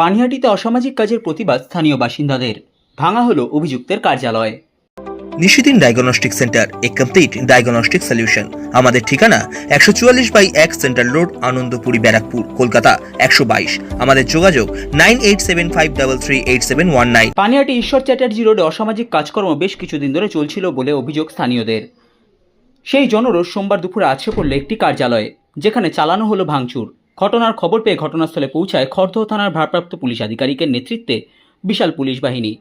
পানিহাটিতে অসামাজিক কাজের প্রতিবাদ স্থানীয় বাসিন্দাদের। ভাঙা হলো অভিযুক্তের কার্যালয়। নিশিদিন ডায়াগনস্টিক সেন্টার এ কমপ্লিট ডায়াগনস্টিক সলিউশন। আমাদের ঠিকানা একশো চুয়াল্লিশ বাই এক সেন্ট্রাল রোড আনন্দপুরি ব্যারাকপুর কলকাতা একশো বাইশ। আমাদের যোগাযোগ nine eight seven five double three eight seven one nine. Panihati Ishwar Chatterjee রোডে অসামাজিক কাজকর্ম বেশ কিছুদিন ধরে চলছিল বলে অভিযোগ স্থানীয়দের। সেই জনরোষ সোমবার দুপুরে আছড়ে পড়ল একটি কার্যালয়ে যেখানে চালানো হলো ভাঙচুর। ঘটনার খবর পেয়ে ঘটনাস্থলে পৌঁছায় খড়দহ থানার ভারপ্রাপ্ত পুলিশ আধিকারিকের নেতৃত্বে বিশাল পুলিশ বাহিনী।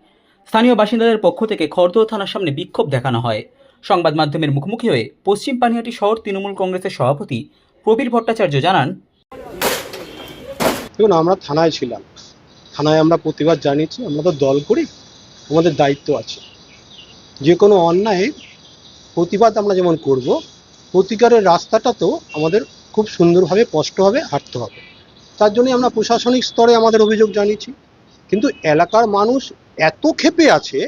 স্থানীয় বাসিন্দাদের পক্ষ থেকে খড়দহ থানার সামনে বিক্ষোভ দেখানো হয়। সংবাদ মাধ্যমের মুখোমুখি হয়ে পশ্চিম পানিহাটি শহর তৃণমূল কংগ্রেসের সভাপতি প্রবীর ভট্টাচার্য জানান, দেখুন, আমরা থানায় ছিলাম। থানায় আমরা প্রতিবাদ জানিয়েছি, আমরা তো দল করি, আমাদের দায়িত্ব আছে। যে কোনো অন্যায়ের প্রতিবাদ আমরা যেমন করব, প্রতিকারের রাস্তাটা তো আমাদের খুব সুন্দরভাবে স্পষ্টভাবে হাঁটতে হবে। তার জন্যই আমরা প্রশাসনিক স্তরে আমাদের অভিযোগ জানিয়েছি। কিন্তু এলাকার মানুষ এত ক্ষেপে আছে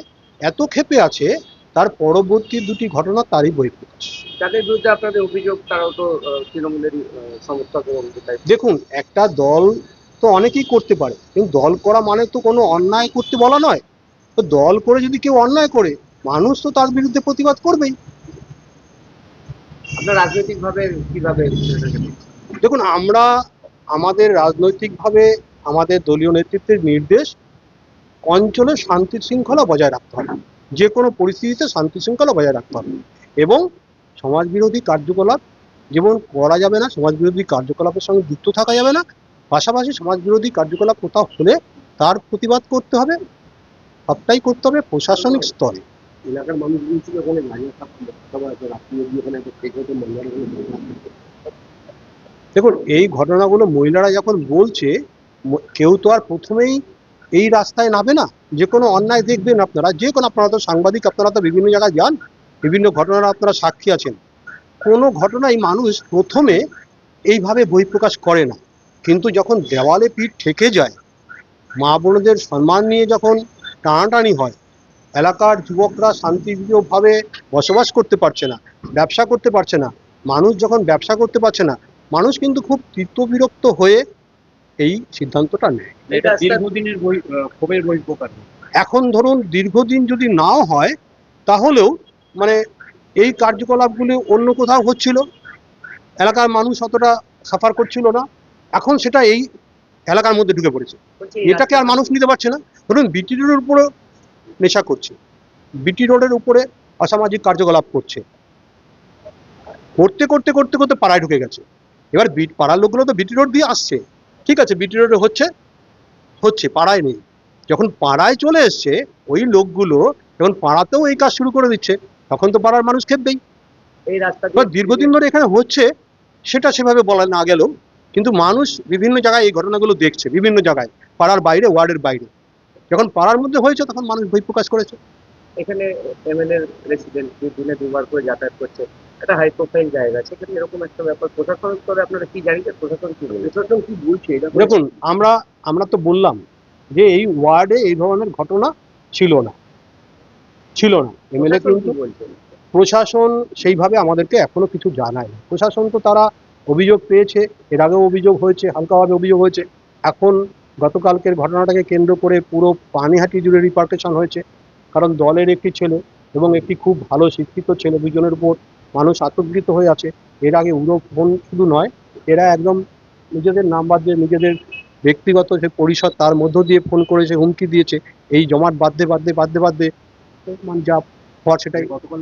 এত ক্ষেপে আছে তার পরবর্তী দুটি ঘটনা তারই বহিঃপ্রকাশ যাদের বিরুদ্ধে আপনাদের অভিযোগ তারাও তো তৃণমূলেরই সমর্থক এবং দেখুন একটা দল তো অনেকেই করতে পারে কিন্তু দল করা মানে তো কোনো অন্যায় করতে বলা নয়। তো দল করে যদি কেউ অন্যায় করে মানুষ তো তার বিরুদ্ধে প্রতিবাদ করবেই। আপনার রাজনৈতিকভাবে কীভাবে দেখুন, আমরা আমাদের রাজনৈতিকভাবে আমাদের দলীয় নেতৃত্বের নির্দেশ অঞ্চলে শান্তি শৃঙ্খলা বজায় রাখতে হবে। যে কোনো পরিস্থিতিতে শান্তি শৃঙ্খলা বজায় রাখতে হবে। এবং সমাজ বিরোধী কার্যকলাপ, যেমন করা যাবে না সমাজ বিরোধী কার্যকলাপের সঙ্গে যুক্ত থাকা যাবে না, পাশাপাশি সমাজ বিরোধী কার্যকলাপ কোথাও হলে তার প্রতিবাদ করতে হবে, সবটাই করতে হবে প্রশাসনিক স্তরে। এলাকার মানুষজন ছিল ওখানে দাঁড়িয়ে থাকতো রাত্রি অব্দি ওখানে একটা থেকে হতো মহিলারা। দেখুন, এই ঘটনাগুলো মহিলারা যখন বলছে কেউ তো আর প্রথমেই এই রাস্তায় নামে না যে কোনো অন্যায় দেখবেন আপনারা, যে কোনো আপনারা তো সাংবাদিক, আপনারা তো বিভিন্ন জায়গায় যান, বিভিন্ন ঘটনার আপনারা সাক্ষী আছেন কোনো ঘটনাই মানুষ প্রথমে এইভাবে বই বহিঃপ্রকাশ করে না কিন্তু যখন দেওয়ালে পিঠ ঠেকে যায়, মা বোনদের সম্মান নিয়ে যখন টানাটানি হয় এলাকার যুবকরা শান্তিপ্রিয়ভাবে বসবাস করতে পারছে না ব্যবসা করতে পারছে না মানুষ যখন ব্যবসা করতে পারছে না মানুষ কিন্তু খুব তীর্থবিরক্ত হয়ে এই সিদ্ধান্তটা নেয়। এটা দীর্ঘদিনের বই ক্ষোভের বই প্রকার এখন ধরুন দীর্ঘদিন যদি নাও হয় তাহলেও মানে এই কার্যকলাপগুলি অন্য কোথাও হচ্ছিল এলাকার মানুষ অতটা সাফার করছিল না এখন সেটা এই এলাকার মধ্যে ঢুকে পড়েছে। এটাকে আর মানুষ নিতে পারছে না। ধরুন বিটি রোডের উপরে নেশা করছে। বিটি রোডের উপরে অসামাজিক কার্যকলাপ করছে। করতে করতে করতে করতে পাড়ায় ঢুকে গেছে। এবার বিট পাড়ার লোকগুলো তো বিটি রোড দিয়ে আসছে। ঠিক আছে বিটি রোডে হচ্ছে হচ্ছে পাড়ায় নেই। যখন পাড়ায় চলে এসছে ওই লোকগুলো যখন পাড়াতেও এই কাজ শুরু করে দিচ্ছে তখন তো পাড়ার মানুষ খেপবেই এই রাস্তা দীর্ঘদিন ধরে এখানে হচ্ছে সেটা সেভাবে বলা না গেলেও কিন্তু মানুষ বিভিন্ন জায়গায় এই ঘটনাগুলো দেখছে বিভিন্ন জায়গায় পাড়ার বাইরে ওয়ার্ডের বাইরে। যখন পাড়ার মধ্যে হয়েছে তখন মানুষ বই প্রকাশ করেছে। এখানে এমএলএ রেসিডেন্ট দিনে দুবার করে যাতায়াত করছে। একটা হাই প্রোফাইল জায়গা সেখানে এরকম একটা ব্যাপার। প্রশাসন স্তরে আপনারা কি জানিয়েছেন? প্রশাসন কি প্রশাসন কি বলছে? দেখুন আমরা আমরা তো বললাম যে এই ওয়ার্ডে এই ধরনের ঘটনা ছিল না। ছিল না। এমএলএ কিন্তু বলছেন প্রশাসন সেইভাবে আমাদেরকে এখনও কিছু জানায় প্রশাসন তো তারা অভিযোগ পেয়েছে এর আগেও অভিযোগ হয়েছে হালকাভাবে অভিযোগ হয়েছে। এখন গতকালকের ঘটনাটাকে কেন্দ্র করে পুরো পানিহাটি জুড়ে রিপার্টেশন হয়েছে। কারণ দলের একটি ছেলে এবং একটি খুব ভালো শিক্ষিত ছেলে দুজনের উপর মানুষ আতঙ্কিত হয়ে আছে। এর আগে উড়ো ফোন শুধু নয়, এরা একদম নিজেদের নাম্বার দিয়ে নিজেদের ব্যক্তিগত যে পরিষদ তার মধ্য দিয়ে ফোন করেছে, হুমকি দিয়েছে। এই জমাট বাঁধতে বাঁধতে বাঁধতে বাঁধতে মানে যা হওয়ার সেটাই। গতকাল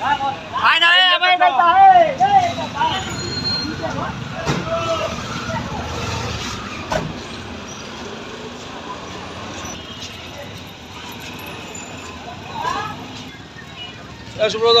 来来来，来来来。哎，叔伯子。